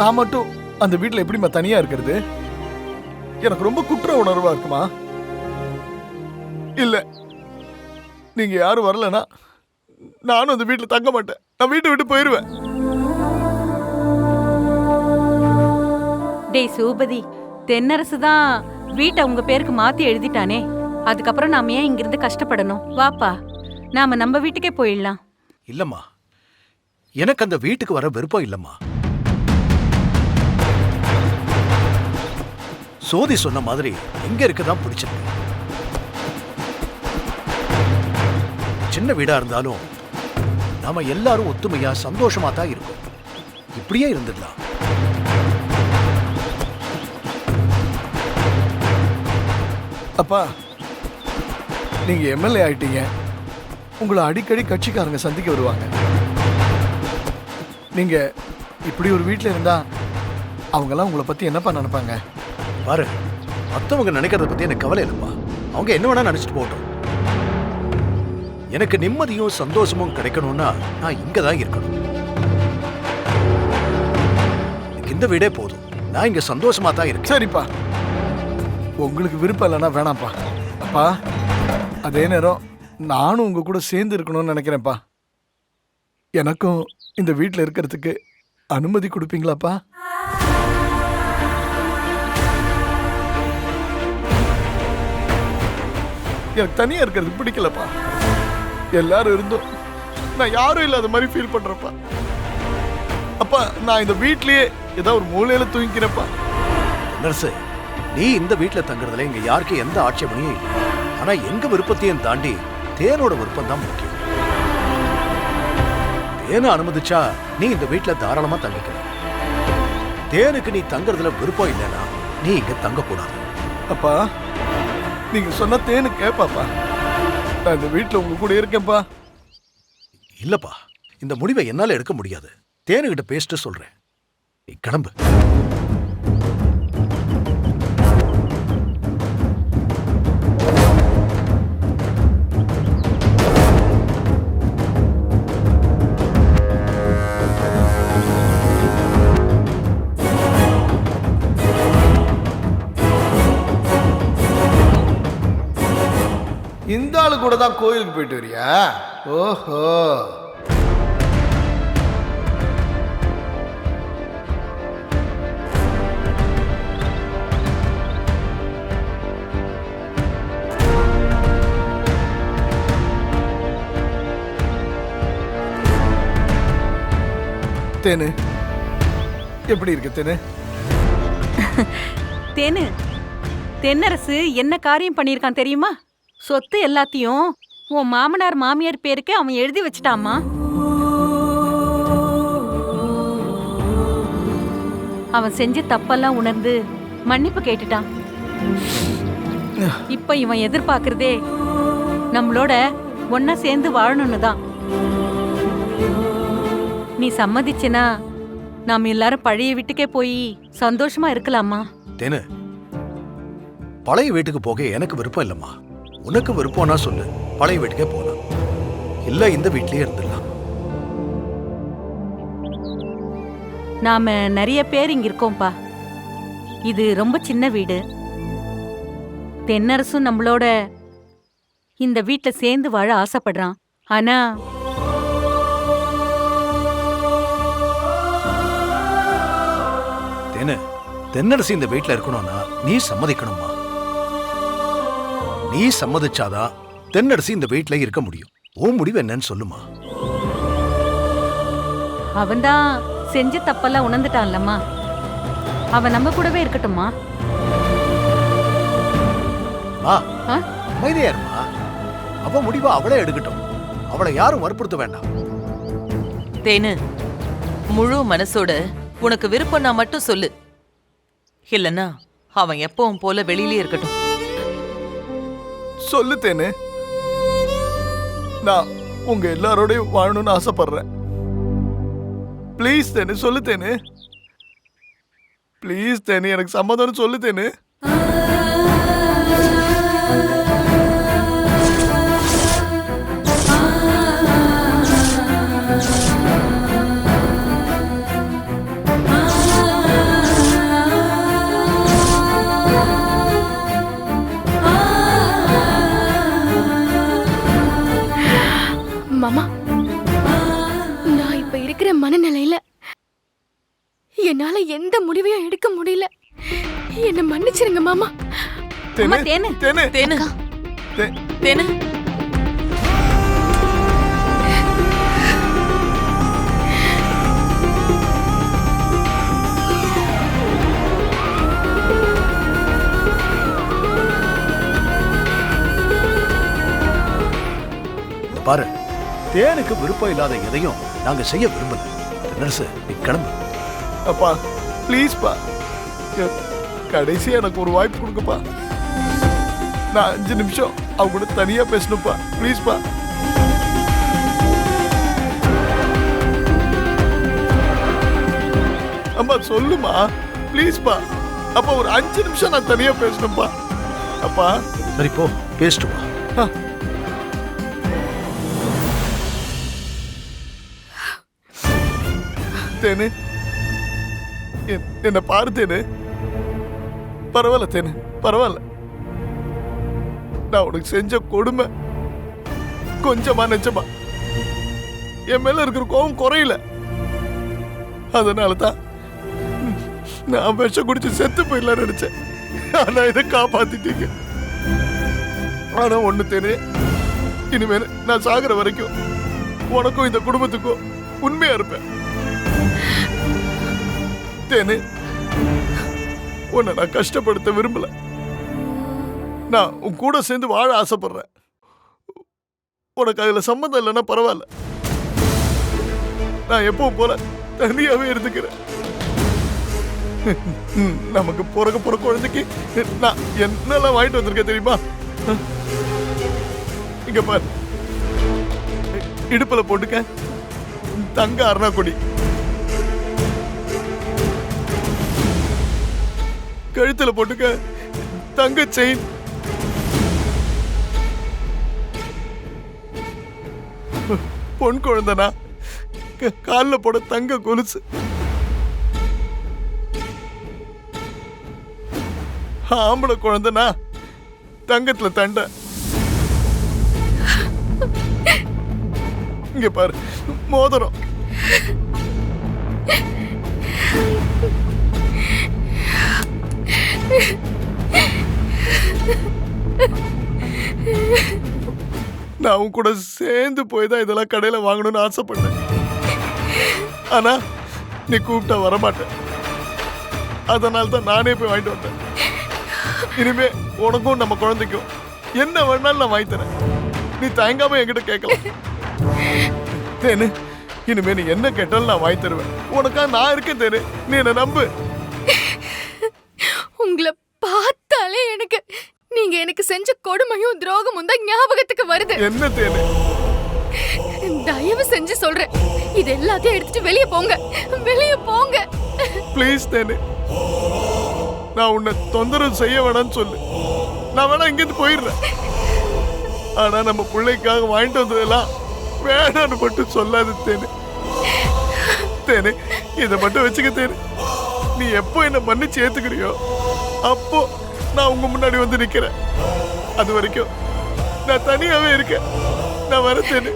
நான் மட்டும் அந்த வீட்ல எப்படிம்மா தனியா இருக்கிறது? எனக்கு ரொம்ப குற்ற உணர்வா இருக்குமா? இல்ல நீங்க யாரும் வரலனா நானும் அந்த வீட்ல தங்க மாட்டேன். நான் வீட்டை விட்டு போயிருவேன். டேய் சூபதி தென்னரசு தான் வீட்டை உங்க பேருக்கு மாத்தி எழுதிட்டானே. அதுக்கப்புறம் நாம ஏன் இங்கிருந்து கஷ்டப்படணும்? வாப்பா நாம நம்ம வீட்டுக்கே போயிடலாம். இல்லம்மா. எனக்கு அந்த வீட்டுக்கு வர விருப்பம் இல்லம்மா. சோதி சொன்ன மாதிரி எங்க இருக்கதான் பிடிச்சிருக்கு. சின்ன வீடா இருந்தாலும் நாம எல்லாரும் ஒத்துமையா சந்தோஷமா தான் இருக்கோம். இப்படியே இருந்துடலாம். அப்பா நீங்க எம்எல்ஏ ஆயிட்டீங்க. உங்களை அடிக்கடி கட்சிக்காரங்க சந்திக்க வருவாங்க. நீங்க இப்படி ஒரு வீட்டில் இருந்தா அவங்கெல்லாம் உங்களை பத்தி என்னப்பா நினைப்பாங்க? பாரு மற்றவங்க நினைக்கிறத பத்தி எனக்கு கவலை இல்லைப்பா. அவங்க என்ன வேணா நினைச்சிட்டு போகட்டும். எனக்கு நிம்மதியும் சந்தோஷமும் கிடைக்கணும்னா நான் இங்க தான் இருக்கணும். எனக்கு இந்த வீடே போதும். நான் இங்க சந்தோஷமா தான் இருக்கேன். சரிப்பா. உங்களுக்கு விருப்பம் இல்லைன்னா வேணாம்ப்பா. அப்பா அதே நேரம் நானும் உங்க கூட சேர்ந்து இருக்கணும்னு நினைக்கிறேன்ப்பா. எனக்கும் இந்த வீட்டில் இருக்கிறதுக்கு அனுமதி கொடுப்பீங்களாப்பா? எனக்கு தனியா இருக்கிறது பிடிக்கலப்பா. எல்லாரும் இருந்தும் நான் யாரும் இல்லாத மாதிரி ஃபீல் பண்றேன்ப்பா அப்பா நான் இந்த வீட்லயே ஏதோ ஒரு மூலையில தூங்கிக்கிறேன்ப்பா. நர்ஸு நீ இந்த வீட்ல தங்குறதுல இங்க யாருக்கும் எந்த ஆட்சேபனையும் இல்லை. ஆனா எங்க விருப்பத்தையும் தாண்டி தேனோட விருப்பம் தான் முக்கியம். தேனை அனுமதிச்சா நீ இந்த வீட்ல தாராளமா தங்கிக்கலாம். தேனுக்கு நீ தங்குறதுல விருப்பம் இல்லைன்னா நீ இங்க தங்கக்கூடாது. அப்பா நீங்க சொன்ன தேனு கேப்பாப்பா. நான் இந்த வீட்டில் உங்க கூட இருக்கேன்ப்பா. இல்லப்பா இந்த முடிவை என்னால எடுக்க முடியாது. தேனுகிட்ட பேசிட்டு சொல்றேன். நீ கிளம்பு. இந்த ஆளு கூட தான் கோயிலுக்கு போயிட்டு வரியா? ஓஹோ. தேனு எப்படி இருக்கு தேனு? தேனு தென்னரசு என்ன காரியம் பண்ணியிருக்கான் தெரியுமா? சொத்து எல்லாத்தையும் உன் மாமனார் மாமியார் பேருக்கு அவன் எழுதி வச்சிட்டாமா அவன் செஞ்ச தப்பெல்லாம் உணர்ந்து மன்னிப்பு கேட்டுட்டான். இப்ப இவன் எதிர்பார்க்கறதே நம்மளோட ஒன்னா சேர்ந்து வாழணும்னு தான் நீ சம்மதிச்சனா நாம் எல்லாரும் பழைய வீட்டுக்கே போய் சந்தோஷமா இருக்கலாமா தேனு பழைய வீட்டுக்கு போக எனக்கு விருப்பம் இல்லம்மா. உனக்கு விருப்பம்னா சொல்லு. பழைய வீட்டுக்கே போகலாம் இல்ல இந்த வீட்லயே இருந்துடலாம். நாம நிறைய பேர் இங்க இருக்கோம்ப்பா. இது ரொம்ப சின்ன வீடு. தென்னரசும் நம்மளோட இந்த வீட்ல சேர்ந்து வாழ ஆசைப்படுறான். ஆனா தேனு தென்னரசி இந்த வீட்ல இருக்கணும்னா நீ சம்மதிக்கணுமா நீ சம்மதிச்சாதான் தென்னரசி இந்த வீட்ல இருக்க முடியும். உன் முடிவு என்னன்னு சொல்லுமா. அவன்தான் செஞ்ச தப்பெல்லாம் உணர்ந்துட்டான்லம்மா. அவன் நம்ம கூடவே இருக்கட்டும்மா? அமைதியா இருமா அவ முடிவை அவளே எடுக்கட்டும். அவளை யாரும் வற்புறுத்த வேண்டாம். தேனு முழு மனசோட உனக்கு விருப்பம்னா மட்டும் சொல்லு. இல்லனா அவன் எப்பவும் போல வெளியிலே இருக்கட்டும். சொல்லு தேனு. நான் உங்க எல்லாரோடையும் வாழணும்னு ஆசைப்படுறேன். ப்ளீஸ் தேனு சொல்லு தேனு. ப்ளீஸ் தேனு எனக்கு சம்மதம்னு சொல்லு தேனு. மாமா. நான் இப்ப இருக்கிற மனநிலையில என்னால எந்த முடிவையும் எடுக்க முடியல. என்ன மன்னிச்சிருங்க மாமா. தேனு தேனு தேனு தேனு. தேனுக்கு விருப்பம் இல்லாத எதையும் நாங்க செய்ய விரும்பல. நர்ஸ் நீ கிளம்பு. அப்பா ப்ளீஸ்ப்பா கடைசி எனக்கு ஒரு வாய்ப்பு கொடுங்கப்பா. நான் அஞ்சு நிமிஷம் அவங்க கூட தனியா பேசணும்ப்பா. ப்ளீஸ்ப்பா அம்மா சொல்லுமா. ப்ளீஸ்ப்பா அப்பா ஒரு அஞ்சு நிமிஷம் நான் தனியா பேசணும்ப்பா. அப்பா. சரி போ. பேசிட்டு வா. தேனு என்- என்னை பாரு தேனு பரவாயில்ல தேனு பரவாயில்ல. நான் உனக்கு செஞ்ச கொடுமை கொஞ்சமா நெஞ்சமா. என் மேல இருக்கிற கோபம் குறையல. அதனால தான் நான் விஷம் குடிச்சு செத்து போயிடலாம் நினைச்சேன். ஆனா இதை காப்பாத்திட்டீங்க. ஆனா ஒண்ணு தேனே இனிமேல் நான் சாகுற வரைக்கும் உனக்கும் இந்த குடும்பத்துக்கும் உண்மையா இருப்பேன். விட்டேன்னு உன்னை நான் கஷ்டப்படுத்த விரும்பல. நான் உன் கூட சேர்ந்து வாழ ஆசைப்படுறேன். உனக்கு அதில் சம்மந்தம் இல்லைன்னா பரவாயில்ல. நான் எப்பவும் போல தனியாகவே இருந்துக்கிறேன். நமக்கு பிறக்க போற குழந்தைக்கு நான் என்னெல்லாம் வாங்கிட்டு வந்திருக்கேன் தெரியுமா? இங்க பாரு. இடுப்பில் போட்டுக்க. தங்க அருணாக்குடி. கழுத்துல போட்டுக்க. தங்க செயின் பொன் குழந்தைனா காலில் கால்ல போட தங்க கொலுசு. ஆம்பளை குழந்தைனா தங்கத்துல தண்டை. இங்க பாரு மோதிரம். நான் உன் கூட சேர்ந்து போய் தான் இதெல்லாம் கடையில் வாங்கணும்னு ஆசைப்பட்டேன். ஆனா நீ கூப்பிட்டா வரமாட்டேன். அதனால தான் நானே போய் வாங்கிட்டு வந்தேன். இனிமே உனக்கும் நம்ம குழந்தைக்கும் என்ன வேணாலும் நான் வாங்கி தரேன். நீ தயங்காம என்கிட்ட கேட்கலாம். தேனு இனிமே நீ என்ன கேட்டாலும் நான் வாங்கி தருவேன். உனக்கா நான் இருக்கேன் தேனு. நீ என்னை நம்பு. பார்த்தாலே எனக்கு நீங்க எனக்கு செஞ்ச கொடுமையும் துரோகமும் தான் ஞாபகத்துக்கு வருது. என்ன தேனு? தயவு செஞ்சு சொல்றேன். இது எல்லாத்தையும் எடுத்துட்டு வெளியே போங்க. வெளியே போங்க. ப்ளீஸ் தேனு. நான் உன்னை தொந்தரவு செய்ய வேணாம்னு சொல்லு. நான் வேணா இங்கேருந்து போயிடுறேன். ஆனா நம்ம பிள்ளைக்காக வாங்கிட்டு வந்ததெல்லாம் வேணான்னு மட்டும் சொல்லாது தேனு. தேனு இதை மட்டும் வச்சுக்க தேனு. நீ எப்போ என்ன மன்னிச்சு ஏத்துக்கிறியோ? அப்போ நான் உங்க முன்னாடி வந்து நிக்கிறேன். அது வரைக்கும் நான் தனியாவே இருக்கேன். நான் வரத்தேன்னு